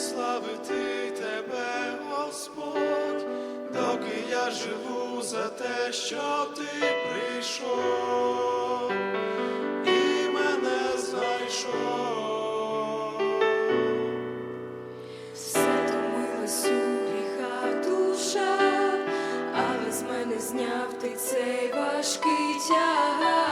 прославити тебе, Господь, доки я живу за те, що ти прийшов і мене знайшов. Все томилась у душа, але з мене зняв ти цей важкий тягар,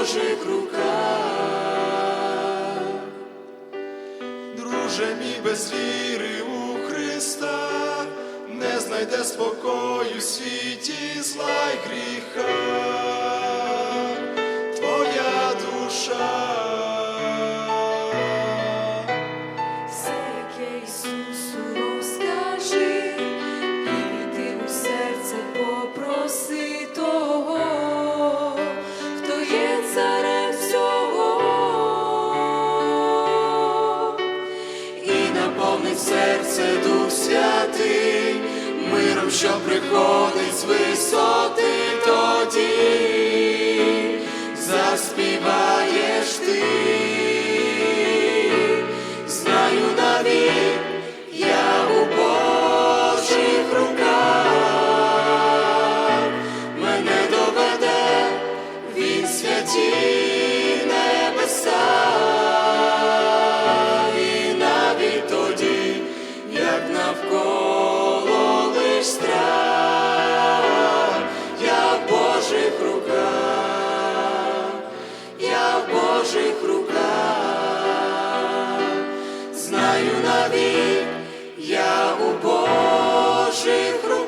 Божих руках. Друже мій без віри у Христа, не знайде спокою в світі зла що приходить з висоти тоді, заспіваєш ти, знаю навік, я у Божих руках, мене доведе він святі. навік, я у Божих руках.